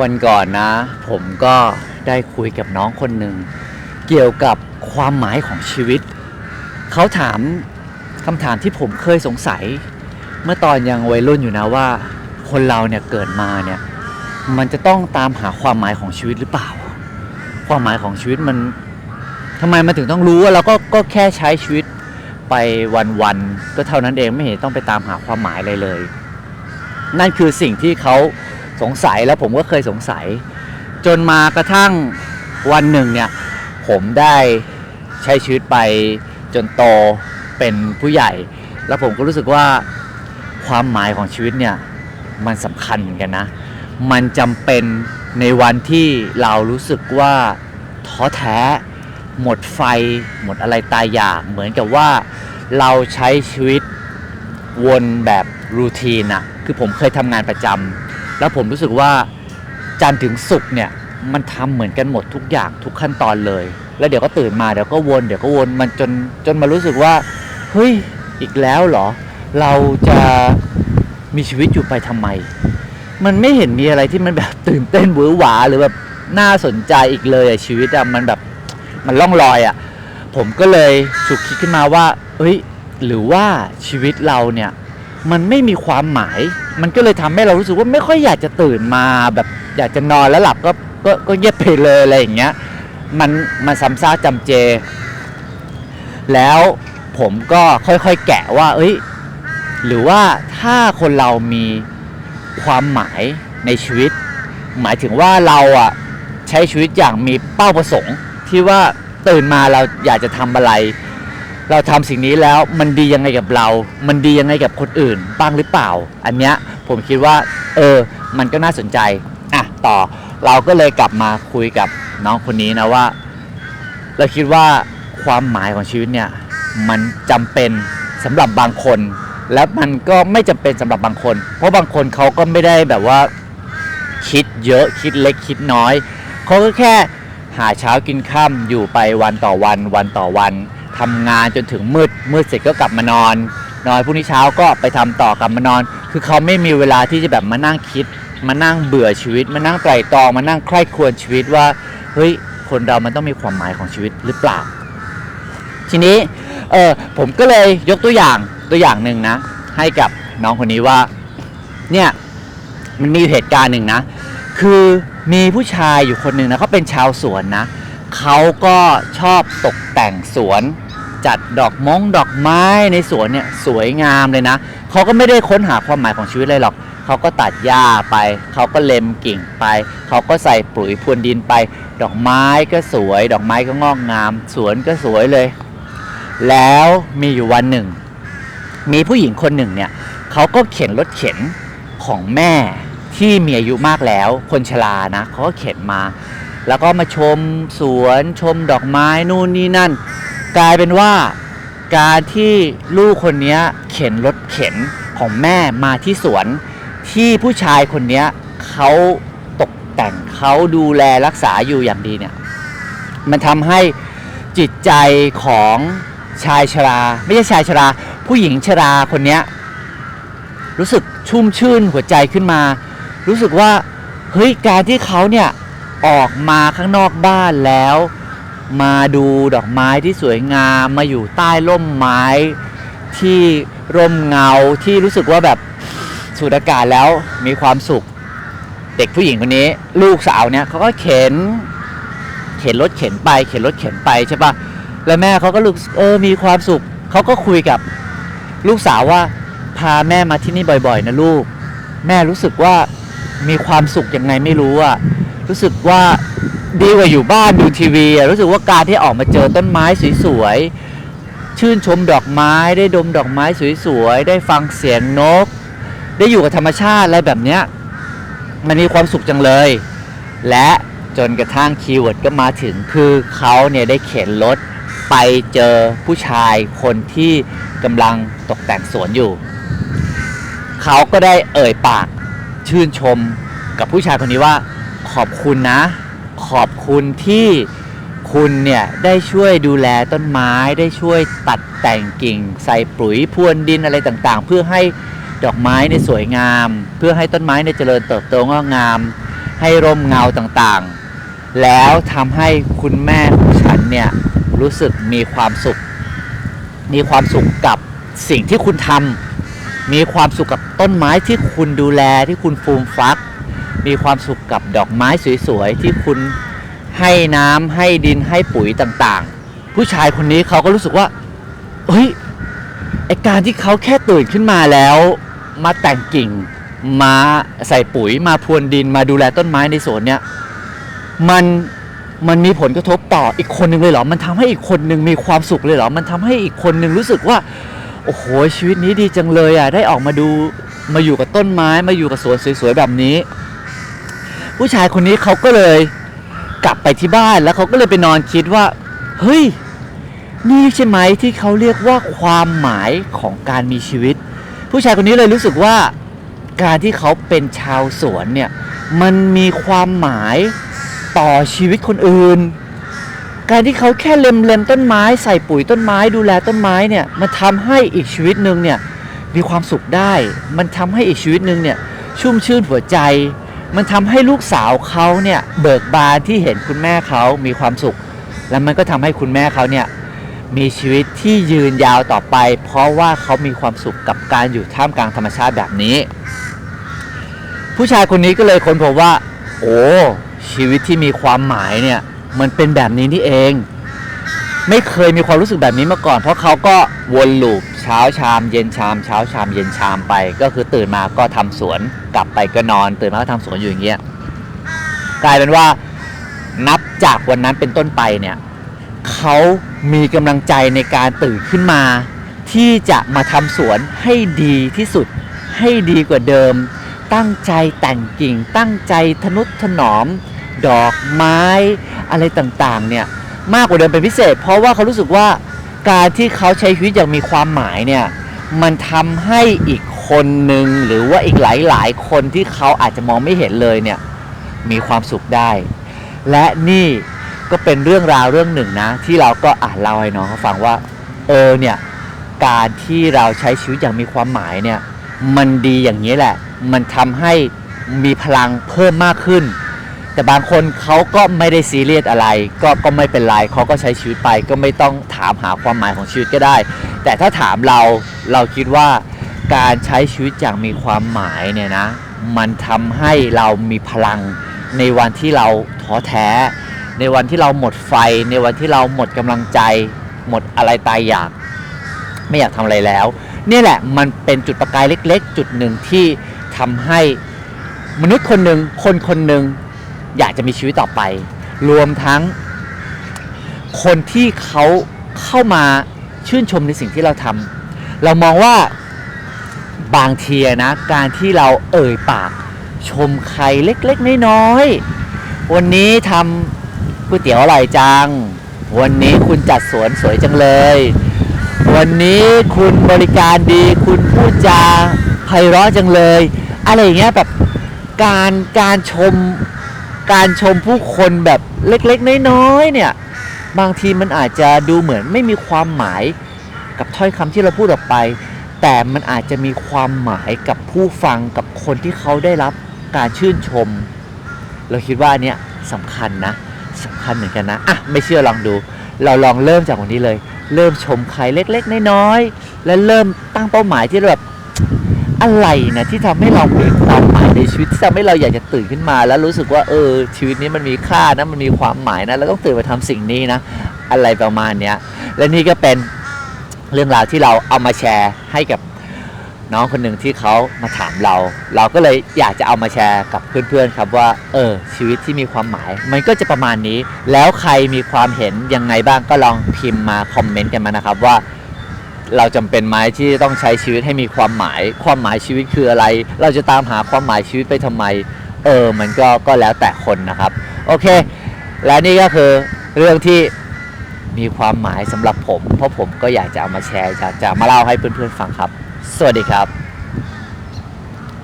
วันก่อนนะ ผมก็ได้คุยกับน้องคนหนึ่งเกี่ยวกับความหมายของชีวิต เขาถามคำถามที่ผมเคยสงสัย เมื่อตอนยังวัยรุ่นอยู่นะว่า คนเราเนี่ยเกิดมาเนี่ยมันจะต้องตามหาความหมายของชีวิตหรือเปล่า ความหมายของชีวิตมันทำไมมันถึงต้องรู้ว่าเราก็ก็แค่ใช้ชีวิตไปวันๆก็เท่านั้นเองไม่เห็นต้องไปตามหาความหมายอะไรเลย นั่นคือสิ่งที่เขา สงสัยแล้วผมก็เคยสงสัย จนมากระทั่งวันหนึ่งเนี่ย ผมได้ใช้ชีวิตไปจนโตเป็นผู้ใหญ่ แล้วผมก็รู้สึกว่าความหมายของชีวิตเนี่ยมันสำคัญเหมือนกันนะ มันจำเป็นในวันที่เรารู้สึกว่าท้อแท้ หมดไฟ หมดอะไรตายอยาก เหมือนกับว่าเราใช้ชีวิตวนแบบรูทีนอะคือผมเคยทำงานประจำ แล้วผมรู้สึกว่าจันทร์ถึงศุกร์เนี่ยมันทำเหมือนกันหมดทุกอย่างทุกขั้นตอนเลย แล้วเดี๋ยวก็ตื่นมาเดี๋ยวก็วนเดี๋ยวก็วนมันจนจนมารู้สึกว่าเฮ้ยอีกแล้วเหรอ เราจะมีชีวิตอยู่ไปทำไม มันไม่เห็นมีอะไรที่มันแบบตื่นเต้นหวือหวาหรือแบบน่าสนใจอีกเลยอะชีวิตอะมันแบบมันล่องลอยอะผมก็เลยฉุกคิดขึ้นมาว่าเอ้ยหรือว่าชีวิตเราเนี่ยมันไม่มีความหมาย มันก็เลยทำให้เรารู้สึกว่าไม่ค่อยอยากจะตื่นมาแบบอยากจะนอนแล้วหลับก็ก็ก็เงียบไปเลยอะไรอย่างเงี้ยมันมันซ้ำซากจำเจ แล้วผมก็ค่อยๆแกะว่า เอ้ย หรือว่าถ้าคนเรามีความหมายในชีวิต หมายถึงว่าเราอะใช้ชีวิตอย่างมีเป้าประสงค์ที่ว่าตื่นมาเราอยากจะทำอะไร เราทำสิ่งนี้แล้วมันดียังไงกับเรา มันดียังไงกับคนอื่น บ้างหรือเปล่า อันเนี้ยผมคิดว่า เออ มันก็น่าสนใจ อะ ต่อ เราก็เลยกลับมาคุยกับน้องคนนี้นะว่า เราคิดว่าความหมายของชีวิตเนี่ย มันจำเป็นสำหรับบางคน และมันก็ไม่จำเป็นสำหรับบางคน เพราะบางคนเขาก็ไม่ได้แบบว่า คิดเยอะคิดเล็กคิดน้อยเขาก็แค่หาเช้ากินค่ำอยู่ไปวันต่อวัน วันต่อวัน ทำงานจนถึงมืดมืดเสร็จก็กลับมานอน นอนพรุ่งนี้เช้าก็ไปทำต่อกลับมานอน คือเขาไม่มีเวลาที่จะแบบมานั่งคิด มานั่งเบื่อชีวิต มานั่งไตร่ตรองมานั่งใคร่ครวญชีวิตว่าเฮ้ยคนเรามันต้องมีความหมายของชีวิตหรือเปล่า ทีนี้เออผมก็เลยยกตัวอย่างตัวอย่างหนึ่งนะ ให้กับน้องคนนี้ว่าเนี่ยมันมีเหตุการณ์หนึ่งนะ คือมีผู้ชายอยู่คนหนึ่งนะเขาเป็นชาวสวนนะเขาก็ชอบตกแต่งสวน จัดดอกมงดอกไม้ในสวนเนี่ยสวยงามเลยนะเขาก็ไม่ได้ค้นหาความหมายของชีวิตเลยหรอกเขาก็ตัดหญ้าไป เขาก็เล็มกิ่งไป เขาก็ใส่ปุ๋ยพรวนดินไป ดอกไม้ก็สวย ดอกไม้ก็งอกงาม สวนก็สวยเลย แล้วมีอยู่วันหนึ่ง มีผู้หญิงคนหนึ่งเนี่ยเขาก็เข็นรถเข็นของแม่ที่มีอายุมากแล้ว คนชรานะเขาก็เข็นมา แล้วก็มาชมสวนชมดอกไม้นู่นนี่นั่น กลายเป็นว่าการที่ลูกคนนี้เข็นรถเข็นของแม่มาที่สวน ที่ผู้ชายคนนี้เขาตกแต่งเขาดูแลรักษาอยู่อย่างดีเนี่ย มันทำให้จิตใจของชายชรา ไม่ใช่ชายชรา ผู้หญิงชราคนนี้รู้สึกชุ่มชื่นหัวใจขึ้นมา รู้สึกว่าเฮ้ยการที่เขาเนี่ยออกมาข้างนอกบ้านแล้ว มาดูดอกไม้ที่สวยงามมาอยู่ใต้ร่มไม้ที่ร่มเงาที่รู้สึกว่าแบบสูดอากาศแล้วมีความสุข เด็กผู้หญิงคนนี้ ลูกสาวเนี่ยเขาก็เข็น เข็นรถเข็นไป เข็นรถเข็นไปใช่ปะแล้วแม่เขาก็รู้สึกเออมีความสุขเขาก็คุยกับลูกสาวว่าพาแม่มาที่นี่บ่อย ๆ นะลูก แม่รู้สึกว่ามีความสุขยังไงไม่รู้อะรู้สึกว่า ดีกว่าอยู่บ้านดูทีวีรู้สึกว่าการที่ออกมาเจอต้นไม้สวยๆชื่นชมดอกไม้ได้ดมดอกไม้สวยๆได้ฟังเสียงนก ได้อยู่กับธรรมชาติอะไรแบบเนี้ยมันมีความสุขจังเลย และจนกระทั่งคีย์เวิร์ดก็มาถึงคือเขาเนี่ยได้เข็นรถไปเจอผู้ชายคนที่กำลังตกแต่งสวนอยู่ เขาก็ได้เอ่ยปากชื่นชมกับผู้ชายคนนี้ว่าขอบคุณนะ ขอบคุณที่คุณเนี่ยได้ช่วยดูแลต้นไม้ได้ช่วยตัดแต่งกิ่ง ใส่ปุ๋ยพรวนดินอะไรต่างๆ เพื่อให้ดอกไม้เนี่ยสวยงาม เพื่อให้ต้นไม้เนี่ยเจริญเติบโตงอกงาม ให้ร่มเงาต่างๆ แล้วทำให้คุณแม่ของฉันเนี่ยรู้สึกมีความสุข มีความสุขกับสิ่งที่คุณทำมีความสุขกับต้นไม้ที่คุณดูแลที่คุณฟูมฟัก มีความสุขกับดอกไม้สวยๆที่คุณให้น้ำให้ดินให้ปุ๋ยต่างๆ ผู้ชายคนนี้เขาก็รู้สึกว่าเฮ้ยไอการที่เขาแค่ตื่นขึ้นมาแล้ว มาแต่งกิ่ง มาใส่ปุ๋ยมาพรวนดินมาดูแลต้นไม้ในสวนเนี่ยมันมันมีผลกระทบต่ออีกคนหนึ่งเลยเหรอ มันทำให้อีกคนหนึ่งมีความสุขเลยเหรอ มันทำให้อีกคนหนึ่งรู้สึกว่า โอ้โห ชีวิตนี้ดีจังเลยอะ ได้ออกมาดู มาอยู่กับต้นไม้ มาอยู่กับสวนสวยๆแบบนี้ ผู้ชายคนนี้เขาก็เลยกลับไปที่บ้านแล้วเขาก็เลยไปนอนคิดว่า เฮ้ย นี่ใช่ไหมที่เขาเรียกว่าความหมายของการมีชีวิต ผู้ชายคนนี้เลยรู้สึกว่าการที่เขาเป็นชาวสวนเนี่ยมันมีความหมายต่อชีวิตคนอื่น การที่เขาแค่เล็มเล็มต้นไม้ ใส่ปุ๋ยต้นไม้ดูแลต้นไม้เนี่ยมันทำให้อีกชีวิตหนึ่งเนี่ยมีความสุขได้ มันทำให้อีกชีวิตหนึ่งเนี่ยชุ่มชื่นหัวใจ มันทำให้ลูกสาวเขาเนี่ยเบิกบานที่เห็นคุณแม่เขามีความสุข แล้วมันก็ทำให้คุณแม่เขาเนี่ยมีชีวิตที่ยืนยาวต่อไป เพราะว่าเขามีความสุขกับการอยู่ท่ามกลางธรรมชาติแบบนี้ ผู้ชายคนนี้ก็เลยค้นพบว่า โอ้ชีวิตที่มีความหมายเนี่ยมันเป็นแบบนี้นี่เอง ไม่เคยมีความรู้สึกแบบนี้มาก่อน เพราะเขาก็วนลูป เช้าชามเย็นชามเช้าชามเย็นชามไป ก็คือตื่นมาก็ทำสวนกลับไปก็นอน ตื่นมาก็ทำสวนอยู่อย่างเงี้ยกลายเป็นว่านับจากวันนั้นเป็นต้นไปเนี่ยเขามีกำลังใจในการตื่นขึ้นมา ที่จะมาทำสวนให้ดีที่สุดให้ดีกว่าเดิม ตั้งใจแต่งกิ่ง ตั้งใจทนุถนอม ดอกไม้อะไรต่างๆเนี่ยมากกว่าเดิมเป็นพิเศษ เพราะว่าเขารู้สึกว่า การที่เขาใช้ชีวิตอย่างมีความหมายเนี่ยมันทำให้อีกคนหนึ่งหรือว่าอีกหลายๆคนที่เขาอาจจะมองไม่เห็นเลยเนี่ยมีความสุขได้ และนี่ก็เป็นเรื่องราวเรื่องหนึ่งนะ ที่เราก็อ่านเล่าให้น้องเขาฟังว่า เออเนี่ยการที่เราใช้ชีวิตอย่างมีความหมายเนี่ยมันดีอย่างนี้แหละ มันทำให้มีพลังเพิ่มมากขึ้น แต่บางคนเขาก็ไม่ได้ซีเรียสอะไร ก็ก็ไม่เป็นไรเขาก็ใช้ชีวิตไปก็ไม่ต้องถามหาความหมายของชีวิตก็ได้ แต่ถ้าถามเราเราคิดว่าการใช้ชีวิตอย่างมีความหมายเนี่ยนะ มันทำให้เรามีพลังในวันที่เราท้อแท้ ในวันที่เราหมดไฟ ในวันที่เราหมดกำลังใจ หมดอะไรตายอยาก ไม่อยากทำอะไรแล้ว นี่แหละมันเป็นจุดประกายเล็ก ๆ จุดหนึ่งที่ทำให้มนุษย์คนหนึ่งคนคนหนึ่ง อยากจะมีชีวิตต่อไป รวมทั้ง คนที่เขาเข้ามาชื่นชมในสิ่งที่เราทำเรามองว่าบางทีนะ การที่เราเอ่ยปาก ชมใครเล็กๆน้อยๆวันนี้ทำก๋วยเตี๋ยวอร่อยจัง วันนี้คุณจัดสวนสวยจังเลย วันนี้คุณบริการดี คุณพูดจาไพเราะจังเลย อะไรอย่างเงี้ยแบบการการชม การชมผู้คนแบบเล็กๆ น้อยๆเนี่ย บางทีมันอาจจะดูเหมือนไม่มีความหมายกับถ้อยคำที่เราพูดออกไป แต่มันอาจจะมีความหมายกับผู้ฟังกับคนที่เขาได้รับการชื่นชม เราคิดว่าอันเนี้ยสำคัญนะสำคัญเหมือนกันนะอะไม่เชื่อลองดู เราลองเริ่มจากวันนี้เลย เริ่มชมใครเล็ก ๆ น้อยๆและเริ่มตั้งเป้าหมายที่แบบ อะไรนะที่ทำให้เรามีความหมายในชีวิตที่ทำให้เราอยากจะตื่นขึ้นมา แล้วรู้สึกว่าเออชีวิตนี้มันมีค่านะมันมีความหมายนะแล้วต้องตื่นมาทำสิ่งนี้นะ อะไรประมาณเนี้ยและนี่ก็เป็นเรื่องราวที่เราเอามาแชร์ให้กับน้องคนหนึ่งที่เขามาถามเรา เราก็เลยอยากจะเอามาแชร์กับเพื่อนๆครับว่า เออ ชีวิตที่มีความหมาย มันก็จะประมาณนี้ แล้วใครมีความเห็นยังไงบ้างก็ลองพิมพ์มาคอมเมนต์กันมานะครับว่า เราจำเป็นไหมที่ต้องใช้ชีวิตให้มีความหมาย ความหมายชีวิตคืออะไร เราจะตามหาความหมายชีวิตไปทำไม เออ มันก็ก็แล้วแต่คนนะครับ โอเค และนี่ก็คือเรื่องที่มีความหมายสำหรับผม เพราะผมก็อยากจะเอามาแชร์จะจะมาเล่าให้เพื่อนๆฟังครับ สวัสดีครับ